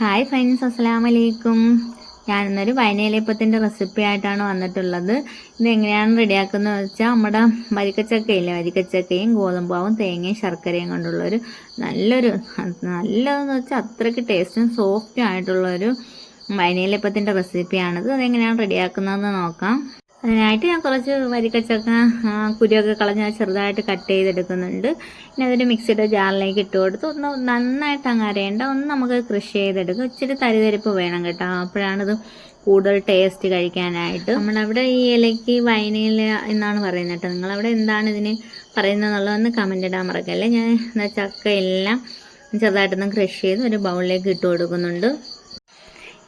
Hi friends അസ്സലാം വലൈക്കും ഞാനിന്നൊരു വൈനയിലപ്പത്തിന്റെ recipe ആയിട്ടാണ് വന്നിട്ടുള്ളത്. ഇത് എങ്ങനെയാണ് റെഡിയാക്കുന്നത് വെച്ചാൽ നമ്മുടെ വരിക്കച്ചക്കയില്ലേ? വരിക്കച്ചക്കയും ഗോതമ്പാവും തേങ്ങയും ശർക്കരയും കൊണ്ടുള്ളൊരു നല്ലൊരു നല്ലതെന്ന് വെച്ചാൽ അത്രയ്ക്ക് ടേസ്റ്റും സോഫ്റ്റും ആയിട്ടുള്ളൊരു വൈനയിലപ്പത്തിന്റെ റെസിപ്പിയാണിത് അതെങ്ങനെയാണ് റെഡിയാക്കുന്നതെന്ന് നോക്കാം. അതിനായിട്ട് ഞാൻ കുറച്ച് വരിക്കച്ചക്ക കുരിയൊക്കെ കളഞ്ഞ് ചെറുതായിട്ട് കട്ട് ചെയ്തെടുക്കുന്നുണ്ട്. പിന്നെ അതൊരു മിക്സിയുടെ ജാറിലേക്ക് ഇട്ട് കൊടുത്ത് ഒന്ന് നന്നായിട്ട് അങ്ങ് അരയേണ്ട ഒന്ന് നമുക്ക് കൃഷി ചെയ്തെടുക്കും. ഇച്ചിരി തരിതരിപ്പ് വേണം കേട്ടോ. അപ്പോഴാണിത് കൂടുതൽ ടേസ്റ്റ് കഴിക്കാനായിട്ട്. നമ്മളവിടെ ഈ ഇലയ്ക്ക് വൈനയില എന്നാണ് പറയുന്നത് കേട്ടോ. നിങ്ങളവിടെ എന്താണ് ഇതിന് പറയുന്നത് എന്നുള്ളതൊന്ന് കമന്റ് ഇടാൻ മറക്കല്ലേ? ഞാൻ ചക്ക എല്ലാം ചെറുതായിട്ടൊന്ന് ക്രഷ് ചെയ്ത് ഒരു ബൗളിലേക്ക് ഇട്ട് കൊടുക്കുന്നുണ്ട്.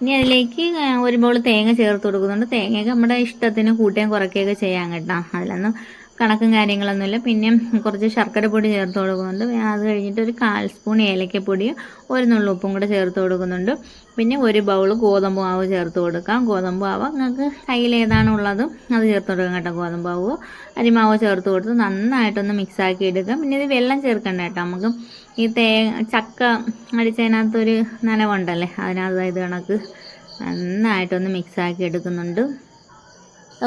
ഇനി അതിലേക്ക് ഒരു തേങ്ങ ചേർത്ത് കൊടുക്കുന്നുണ്ട്. തേങ്ങയൊക്കെ നമ്മുടെ ഇഷ്ടത്തിന് കൂട്ടുകയും കുറയ്ക്കുകയൊക്കെ ചെയ്യാൻ കേട്ടോ. അതിലൊന്നും കണക്കും കാര്യങ്ങളൊന്നുമില്ല. പിന്നെ കുറച്ച് ശർക്കര പൊടി ചേർത്ത് കൊടുക്കുന്നുണ്ട്. അത് കഴിഞ്ഞിട്ട് ഒരു കാൽ സ്പൂൺ ഏലക്കപ്പൊടി ഒരു നുള്ളുപ്പും കൂടെ ചേർത്ത് കൊടുക്കുന്നുണ്ട്. പിന്നെ ഒരു ബൗൾ ഗോതമ്പ് മാവ് ചേർത്ത് കൊടുക്കാം. ഗോതമ്പ് മാവ് നിങ്ങൾക്ക് കയ്യിൽ ഏതാണ് ഉള്ളതും അത് ചേർത്ത് കൊടുക്കാം കേട്ടോ ഗോതമ്പ് മാവോ. അരിമാവോ ചേർത്ത് കൊടുത്ത് നന്നായിട്ടൊന്ന് മിക്സാക്കി എടുക്കാം. പിന്നെ ഇത് വെള്ളം ചേർക്കണ്ട കേട്ടോ. നമുക്ക് ഈ തേ ചക്ക അടിച്ചതിനകത്തൊരു നനവുണ്ടല്ലേ? അതിനകത്ത് ഇത് കണക്ക് നന്നായിട്ടൊന്ന് മിക്സാക്കി എടുക്കുന്നുണ്ട്.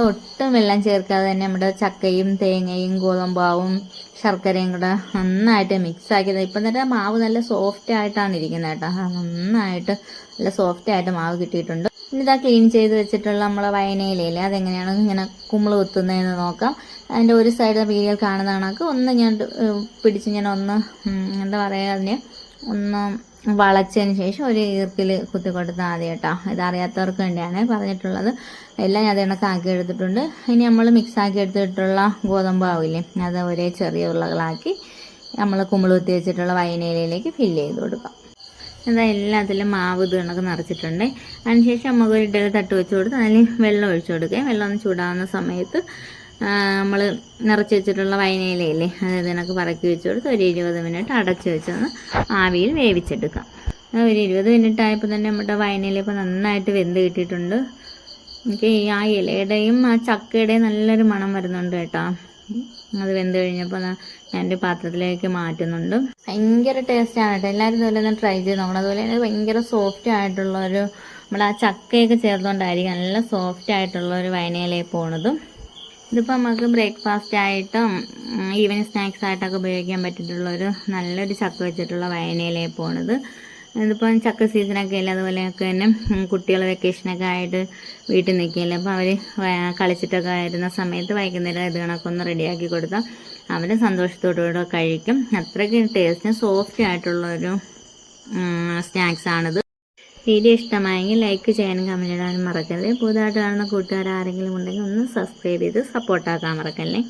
ഒട്ടും വെള്ളം ചേർക്കാതെ തന്നെ നമ്മുടെ ചക്കയും തേങ്ങയും ഗോതമ്പാവും ശർക്കരയും കൂടെ നന്നായിട്ട് മിക്സ് ആക്കിയത്. ഇപ്പം തന്നെ മാവ് നല്ല സോഫ്റ്റ് ആയിട്ടാണ് ഇരിക്കുന്നത് കേട്ടോ. നന്നായിട്ട് നല്ല സോഫ്റ്റ് ആയിട്ട് മാവ് കിട്ടിയിട്ടുണ്ട്. ഇനി ഇതാ ക്ലീൻ ചെയ്ത് വെച്ചിട്ടുള്ള നമ്മളെ വയനയിലയില്ലേ അതെങ്ങനെയാണ് ഇങ്ങനെ കുമ്പിൾ കുത്തുന്നതെന്ന് നോക്കാം. അതിന്റെ ഒരു സൈഡ് വീഡിയോ കാണുന്ന കണക്ക്. ഒന്ന് ഞാൻ പിടിച്ച് ഞാൻ ഒന്ന് എന്താ പറയുക അതിന് ഒന്ന് വളച്ചതിന് ശേഷം ഒരു ഈർക്കിൽ കുത്തി കൊടുത്താൽ മതി കേട്ടോ ഇതറിയാത്തവർക്ക് വേണ്ടിയാണ് പറഞ്ഞിട്ടുള്ളത്. എല്ലാം ഞാൻ കണക്കാക്കി എടുത്തിട്ടുണ്ട്. ഇനി നമ്മൾ മിക്സ് ആക്കി എടുത്തിട്ടുള്ള ഗോതമ്പ് ആവില്ലേ അത് ഒരേ ചെറിയ ഉരുളകളാക്കി നമ്മൾ കുത്തി വെച്ചിട്ടുള്ള വൈനയിലേക്ക് ഫില്ല് ചെയ്ത് കൊടുക്കാം. എന്താ എല്ലാത്തിലും മാവ് ഇത് കണക്ക് നിറച്ചിട്ടുണ്ട്. അതിനുശേഷം നമുക്ക് ഒരു ഇഡലി തട്ട് വെച്ച് കൊടുത്ത് അതിൽ വെള്ളം ഒഴിച്ചു കൊടുക്കുക വെള്ളം ഒന്ന് ചൂടാവുന്ന സമയത്ത് നമ്മൾ നിറച്ച് വെച്ചിട്ടുള്ള വൈനയിലയില്ലേ അത് ഇതിനൊക്കെ പറക്കി വെച്ച് കൊടുത്ത് ഒരു ഇരുപത് മിനിറ്റ് അടച്ച് വെച്ചൊന്ന് ആവിയിൽ വേവിച്ചെടുക്കാം. ഒരു ഇരുപത് മിനിറ്റ് ആയപ്പോൾ തന്നെ നമ്മുടെ വൈനയില ഇപ്പോൾ നന്നായിട്ട് വെന്ത് കിട്ടിയിട്ടുണ്ട്. എനിക്ക് ഈ ആ ഇലയുടെയും ആ ചക്കയുടെയും നല്ലൊരു മണം വരുന്നുണ്ട് കേട്ടോ. അത് വെന്ത് കഴിഞ്ഞപ്പോൾ ഞാൻ എന്റെ പാത്രത്തിലേക്ക് മാറ്റുന്നുണ്ട്. ഭയങ്കര ടേസ്റ്റാണ് കേട്ടോ. എല്ലാവരും ഇതുപോലെ തന്നെ ട്രൈ ചെയ്ത് നോക്കണം. അതുപോലെ തന്നെ ഭയങ്കര സോഫ്റ്റ് ആയിട്ടുള്ള ഒരു നമ്മൾ ആ ചക്കയൊക്കെ ചേർത്തുകൊണ്ടായിരിക്കും നല്ല സോഫ്റ്റ് ആയിട്ടുള്ള ഒരു വൈനയിലേക്ക് പോണതും. ഇതിപ്പോൾ നമുക്ക് ബ്രേക്ക്ഫാസ്റ്റ് ആയിട്ടും ഈവനിങ് സ്നാക്സ് ആയിട്ടൊക്കെ ഉപയോഗിക്കാൻ പറ്റിയിട്ടുള്ള ഒരു നല്ലൊരു ചക്ക വെച്ചിട്ടുള്ള വയനയിലേ പോണത്. ഇതിപ്പോൾ ചക്ക സീസണൊക്കെ അല്ലേ അതുപോലെയൊക്കെ തന്നെ കുട്ടികൾ വെക്കേഷനൊക്കെ ആയിട്ട് വീട്ടിൽ നിൽക്കുകയല്ലേ. അപ്പോൾ അവർ കളിച്ചിട്ടൊക്കെ ആയിരുന്ന സമയത്ത് വൈകുന്നേരം ഇത് കണക്കൊന്ന് റെഡിയാക്കി കൊടുത്താൽ അവർ സന്തോഷത്തോടുകൂടെ കഴിക്കും. അത്രയ്ക്ക് ടേസ്റ്റിന് സോഫ്റ്റ് ആയിട്ടുള്ളൊരു സ്നാക്സാണിത് വീഡിയോ ഇഷ്ടമായെങ്കിൽ ലൈക്ക് ചെയ്യാനും കമന്റ് ഇടാനും മറക്കല്ലേ. പുതുതായിട്ട് കാണുന്ന കൂട്ടുകാർ ആരെങ്കിലും ഉണ്ടെങ്കിൽ ഒന്ന് സബ്സ്ക്രൈബ് ചെയ്ത് സപ്പോർട്ടാക്കാൻ മറക്കല്ലേ.